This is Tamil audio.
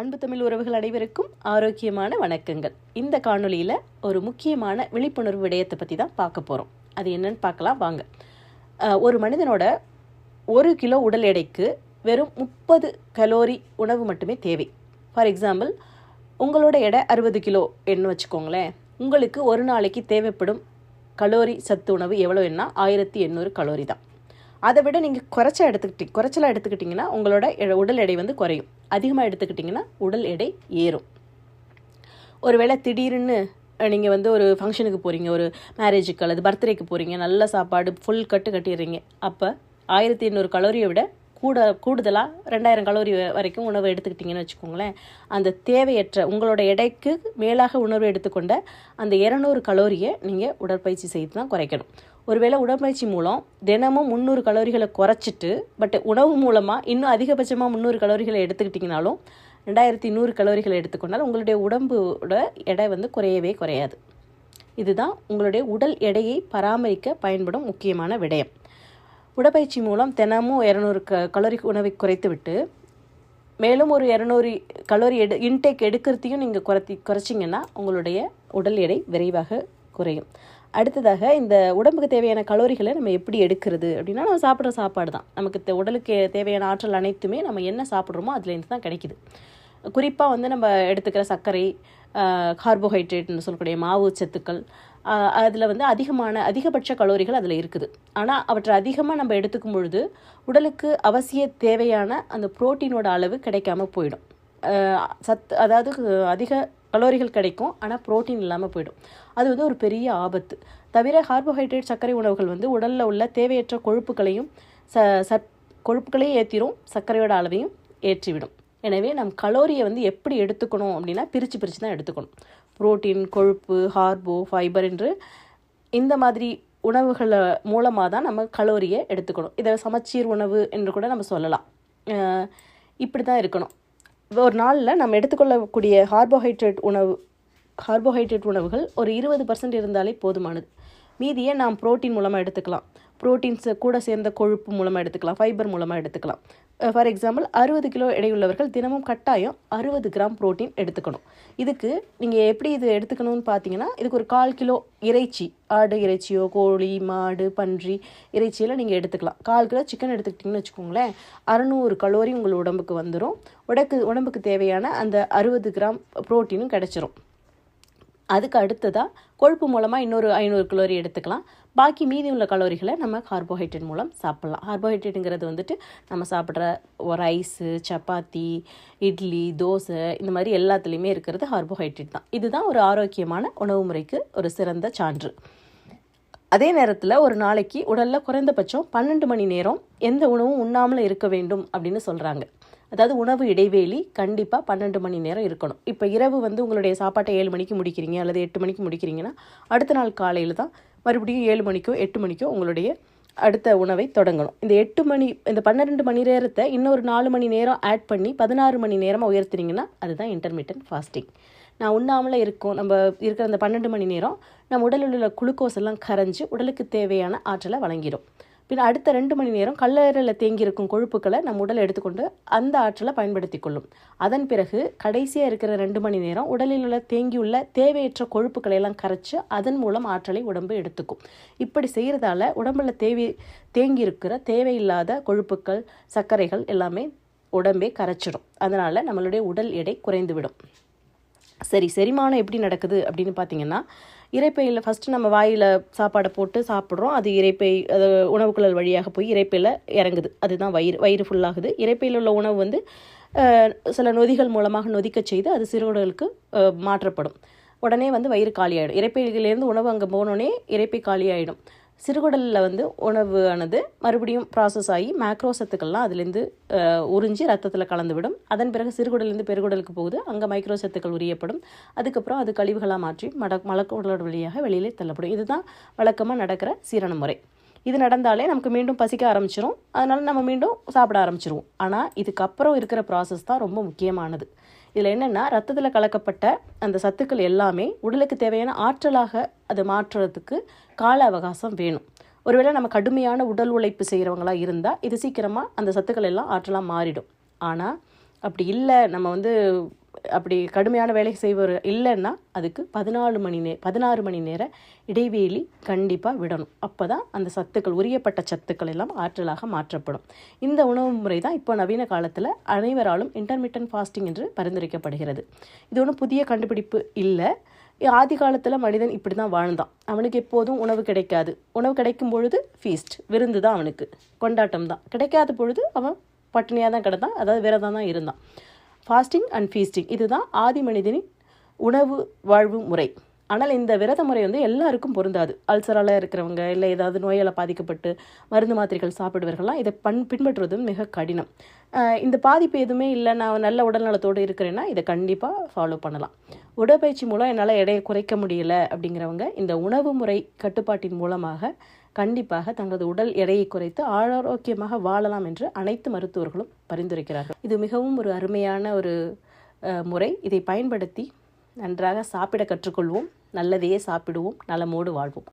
அன்பு தமிழ் உறவுகள் அனைவருக்கும் ஆரோக்கியமான வணக்கங்கள். இந்த காணொலியில் ஒரு முக்கியமான விழிப்புணர்வு விடயத்தை பற்றி தான் பார்க்க போகிறோம் அது என்னன்னு பார்க்கலாம் வாங்க. ஒரு மனிதனோட ஒரு கிலோ உடல் எடைக்கு வெறும் முப்பது கலோரி உணவு மட்டுமே தேவை. ஃபார் எக்ஸாம்பிள் உங்களோட எடை அறுபது கிலோ என்ன வச்சுக்கோங்களேன். உங்களுக்கு ஒரு நாளைக்கு தேவைப்படும் கலோரி சத்து உணவு எவ்வளோன்னா ஆயிரத்தி எண்ணூறு கலோரி தான். அதை விட நீங்கள் குறைச்சா எடுத்துக்கிட்டி குறைச்சலாக எடுத்துக்கிட்டிங்கன்னா உங்களோட உடல் எடை வந்து குறையும். அதிகமாக எடுத்துக்கிட்டிங்கன்னா உடல் எடை ஏறும். ஒருவேளை திடீர்னு நீங்கள் வந்து ஒரு ஃபங்க்ஷனுக்கு போகிறீங்க ஒரு மேரேஜுக்கு அல்லது பர்த்டேக்கு போகிறீங்க நல்ல சாப்பாடு ஃபுல் கட்டு கட்டிடுறீங்க. அப்போ ஆயிரத்தி எண்ணூறு கலோரியை விட கூட கூடுதலாக ரெண்டாயிரம் கலோரி வரைக்கும் உணவு எடுத்துக்கிட்டிங்கன்னு வச்சுக்கோங்களேன். அந்த தேவையற்ற உங்களோட எடைக்கு மேலாக உணவு எடுத்துக்கொண்ட அந்த இரநூறு கலோரியை நீங்கள் உடற்பயிற்சி செய்து தான் குறைக்கணும். ஒருவேளை உடற்பயிற்சி மூலம் தினமும் முந்நூறு கலோரிகளை குறைச்சிட்டு பட் உணவு மூலமாக இன்னும் அதிகபட்சமாக முந்நூறு கலோரிகளை எடுத்துக்கிட்டிங்கனாலும் ரெண்டாயிரத்தி நூறு கலோரிகளை எடுத்துக்கொண்டால் உங்களுடைய உடம்போட எடை வந்து குறையவே குறையாது. இதுதான் உங்களுடைய உடல் எடையை பராமரிக்க பயன்படும் முக்கியமான விடயம். உடற்பயிற்சி மூலம் தினமும் இரநூறு க கலோரி உணவை குறைத்துவிட்டு மேலும் ஒரு இரநூறு கலோரி எடு இன்டேக் எடுக்கிறதையும் நீங்கள் குறைத்தி குறைச்சிங்கன்னா உங்களுடைய உடல் எடை விரைவாக குறையும். அடுத்ததாக இந்த உடம்புக்கு தேவையான கலோரிகளை நம்ம எப்படி எடுக்கிறது? அப்படின்னா நம்ம சாப்பிட்ற சாப்பாடு தான் நமக்கு உடலுக்கு தேவையான ஆற்றல் அனைத்துமே நம்ம என்ன சாப்பிட்றோமோ அதுலேருந்து தான் கிடைக்குது. குறிப்பாக வந்து நம்ம எடுத்துக்கிற சர்க்கரை கார்போஹைட்ரேட்னு சொல்லக்கூடிய மாவு சத்துக்கள் அதில் வந்து அதிகமான அதிகபட்ச கலோரிகள் அதில் இருக்குது. ஆனால் அவற்றை அதிகமாக நம்ம எடுத்துக்கும் பொழுது உடலுக்கு அவசிய தேவையான அந்த புரோட்டீனோட அளவு கிடைக்காம போயிடும். சத்து அதாவது அதிக கலோரிகள் கிடைக்கும் ஆனால் ப்ரோட்டீன் இல்லாமல் போயிடும். அது வந்து ஒரு பெரிய ஆபத்து. தவிர கார்போஹைட்ரேட் சர்க்கரை உணவுகள் வந்து உடலில் உள்ள தேவையற்ற கொழுப்புகளையும் ச சத் கொழுப்புகளையும் ஏற்றிடும் சர்க்கரையோட அளவையும் ஏற்றிவிடும். எனவே நம் கலோரியை வந்து எப்படி எடுத்துக்கணும் அப்படின்னா பிரித்து பிரித்து தான் எடுத்துக்கணும். புரோட்டீன் கொழுப்பு ஹார்போ ஃபைபர் என்று இந்த மாதிரி உணவுகளை மூலமாக தான் நம்ம கலோரியை எடுத்துக்கணும். இதை சமச்சீர் உணவு என்று கூட நம்ம சொல்லலாம். இப்படி தான் இருக்கணும். ஒரு நாளில் நம்ம எடுத்துக்கொள்ளக்கூடிய கார்போஹைட்ரேட் உணவு கார்போஹைட்ரேட் உணவுகள் ஒரு இருபது பர்சன்ட் இருந்தாலே போதுமானது. மீதியை நாம் புரோட்டீன் மூலமாக எடுத்துக்கலாம். புரோட்டீன்ஸ் கூட சேர்ந்த கொழுப்பு மூலமாக எடுத்துக்கலாம். ஃபைபர் மூலமாக எடுத்துக்கலாம். ஃபார் எக்ஸாம்பிள் அறுபது கிலோ எடையுள்ளவர்கள் தினமும் கட்டாயம் அறுபது கிராம் புரோட்டீன் எடுத்துக்கணும். இதுக்கு நீங்கள் எப்படி இது எடுத்துக்கணும்னு பார்த்தீங்கன்னா இதுக்கு ஒரு கால் கிலோ இறைச்சி ஆடு இறைச்சியோ கோழி மாடு பன்றி இறைச்சியெல்லாம் நீங்கள் எடுத்துக்கலாம். கால் கிலோ சிக்கன் எடுத்துக்கிட்டிங்கன்னு வச்சுக்கோங்களேன் அறநூறு கலோரி உங்கள் உடம்புக்கு வந்துடும் உடக்கு உடம்புக்கு தேவையான அந்த அறுபது கிராம் புரோட்டீனும் கிடச்சிரும். அதுக்கு அடுத்ததாக கொழுப்பு மூலமாக இன்னொரு ஐநூறு கலோரி எடுத்துக்கலாம். பாக்கி மீதி உள்ள கலோரிகளை நம்ம கார்போஹைட்ரேட் மூலம் சாப்பிட்லாம். கார்போஹைட்ரேட்டுங்கிறது வந்துட்டு நம்ம சாப்பிட்ற ரைஸு சப்பாத்தி இட்லி தோசை இந்த மாதிரி எல்லாத்துலேயுமே இருக்கிறது கார்போஹைட்ரேட் தான். இதுதான் ஒரு ஆரோக்கியமான உணவு முறைக்கு ஒரு சிறந்த சான்று. அதே நேரத்தில் ஒரு நாளைக்கு உடலில் குறைந்தபட்சம் பன்னெண்டு மணி நேரம் எந்த உணவும் உண்ணாமல் இருக்க வேண்டும் அப்படின்னு சொல்கிறாங்க அதாவது உணவு இடைவேளி கண்டிப்பாக பன்னெண்டு மணி நேரம் இருக்கணும். இப்போ இரவு வந்து உங்களுடைய சாப்பாட்டை ஏழு மணிக்கு முடிக்கிறீங்க அல்லது எட்டு மணிக்கு முடிக்கிறீங்கன்னா அடுத்த நாள் காலையில் தான் மறுபடியும் ஏழு மணிக்கோ எட்டு மணிக்கோ உங்களுடைய அடுத்த உணவை தொடங்கணும். இந்த எட்டு மணி இந்த பன்னிரெண்டு மணி நேரத்தை இன்னொரு நாலு மணி நேரம் ஆட் பண்ணி பதினாறு மணி நேரமாக உயர்த்தினீங்கன்னா அதுதான் இன்டர்மீடியன்ட் ஃபாஸ்டிங் நான் உண்ணாமலே இருக்கோம் நம்ம இருக்கிற அந்த பன்னெண்டு மணி நேரம் நம்ம உடலில் உள்ள குளுக்கோஸ் எல்லாம் கரைஞ்சி உடலுக்கு தேவையான ஆற்றலை வழங்கிடும். பின் அடுத்த ரெண்டு மணி நேரம் கல்லறையில் தேங்கியிருக்கும் கொழுப்புக்களை நம்ம உடல் எடுத்துக்கொண்டு அந்த ஆற்றலை பயன்படுத்தி கொள்ளும். அதன் பிறகு கடைசியாக இருக்கிற ரெண்டு மணி நேரம் உடலில் உள்ள தேங்கியுள்ள தேவையற்ற கொழுப்புக்களை எல்லாம் கரைச்சு அதன் மூலம் ஆற்றலை உடம்பு எடுத்துக்கும். இப்படி செய்கிறதால உடம்புல தேவை தேங்கி இருக்கிற தேவையில்லாத கொழுப்புக்கள் சர்க்கரைகள் எல்லாமே உடம்பே கரைச்சிடும். அதனால் நம்மளுடைய உடல் எடை குறைந்துவிடும். சரி செரிமானம் எப்படி நடக்குது அப்படின்னு பார்த்தீங்கன்னா இறைப்பையில் ஃபஸ்ட்டு நம்ம வாயில் சாப்பாடை போட்டு சாப்பிட்றோம். அது இறைப்பை அது உணவுக்குழல் வழியாக போய் இறைப்பையில் இறங்குது. அதுதான் வயிறு வயிறு ஃபுல்லாகுது இறைப்பையில் உள்ள உணவு வந்து சில நொதிகள் மூலமாக நொதிக்கச் செய்து அது சிறுகுடலுக்கு மாற்றப்படும். உடனே வந்து வயிறு காலியாயிடும். இறைப்பையிலேருந்து உணவு அங்கே போனோடனே இறைப்பை காலியாயிடும். சிறுகுடலில் வந்து உணவு ஆனது மறுபடியும் ப்ராசஸ் ஆகி மேக்ரோ சத்துக்கள்லாம் அதுலேருந்து உறிஞ்சி ரத்தத்தில் கலந்துவிடும். அதன் பிறகு சிறுகுடலேருந்து பெருகுடலுக்கு போகுது. அங்கே மைக்ரோ சத்துக்கள் உரியப்படும். அதுக்கப்புறம் அது கழிவுகளாக மாற்றி மட மலக்குடலோட வழியாக வெளியிலே தள்ளப்படும். இதுதான் வழக்கமாக நடக்கிற சீரண முறை. இது நடந்தாலே நமக்கு மீண்டும் பசிக்க ஆரம்பிச்சிரும். அதனால் நம்ம மீண்டும் சாப்பிட ஆரம்பிச்சிருவோம். ஆனால் இதுக்கப்புறம் இருக்கிற ப்ராசஸ் தான் ரொம்ப முக்கியமானது. இதில் என்னென்னா ரத்தத்தில் கலக்கப்பட்ட அந்த சத்துக்கள் எல்லாமே உடலுக்கு தேவையான ஆற்றலாக அதை மாற்றுறதுக்கு கால அவகாசம் வேணும். ஒருவேளை நம்ம கடுமையான உடல் உழைப்பு செய்கிறவங்களா இருந்தால் இது சீக்கிரமாக அந்த சத்துக்கள் எல்லாம் ஆற்றலாக மாறிடும். ஆனால் அப்படி இல்லை நம்ம வந்து அப்படி கடுமையான வேலை செய்வர் இல்லைன்னா அதுக்கு பதினாலு மணி நே பதினாறு மணி நேர இடைவெளி கண்டிப்பாக விடணும். அப்போ தான் அந்த சத்துக்கள் உரியப்பட்ட சத்துக்கள் எல்லாம் ஆற்றலாக மாற்றப்படும். இந்த உணவு முறை தான் இப்போ நவீன காலத்தில் அனைவராலும் இன்டர்மீடியன்ட் ஃபாஸ்டிங் என்று பரிந்துரைக்கப்படுகிறது. இது ஒன்றும் புதிய கண்டுபிடிப்பு இல்லை. ஆதி காலத்தில் மனிதன் இப்படி தான் வாழ்ந்தான். அவனுக்கு எப்போதும் உணவு கிடைக்காது. உணவு கிடைக்கும் பொழுது ஃபீஸ்ட் விருந்து தான் அவனுக்கு. கொண்டாட்டம் தான். கிடைக்காத பொழுது அவன் பட்டினியாக தான் கிடந்தான். அதாவது விரதம் தான் இருந்தான். ஃபாஸ்டிங் அண்ட் ஃபீஸ்டிங் இதுதான் ஆதி மனிதனின் உணவு வாழ்வு முறை. ஆனால் இந்த விரத முறை வந்து எல்லாருக்கும் பொருந்தாது. அல்சரால் இருக்கிறவங்க இல்லை ஏதாவது நோயால் பாதிக்கப்பட்டு மருந்து மாத்திரைகள் சாப்பிடுவர்கள்லாம் இதை பண் பின்பற்றுவதும் மிக கடினம். இந்த பாதிப்பு எதுவுமே இல்லை. நான் நல்ல உடல்நலத்தோடு இருக்கிறேன்னா இதை கண்டிப்பாக ஃபாலோ பண்ணலாம். உடற்பயிற்சி மூலம் என்னால் எடையை குறைக்க முடியல அப்படிங்கிறவங்க இந்த உணவு முறை கட்டுப்பாட்டின் மூலமாக கண்டிப்பாக தங்களது உடல் எடையை குறைத்து ஆரோக்கியமாக வாழலாம் என்று அனைத்து மருத்துவர்களும் பரிந்துரைக்கிறார்கள். இது மிகவும் ஒரு அருமையான ஒரு முறை. இதை பயன்படுத்தி நன்றாக சாப்பிட கற்றுக்கொள்வோம். நல்லதையே சாப்பிடுவோம். நலமோடு வாழ்வோம்.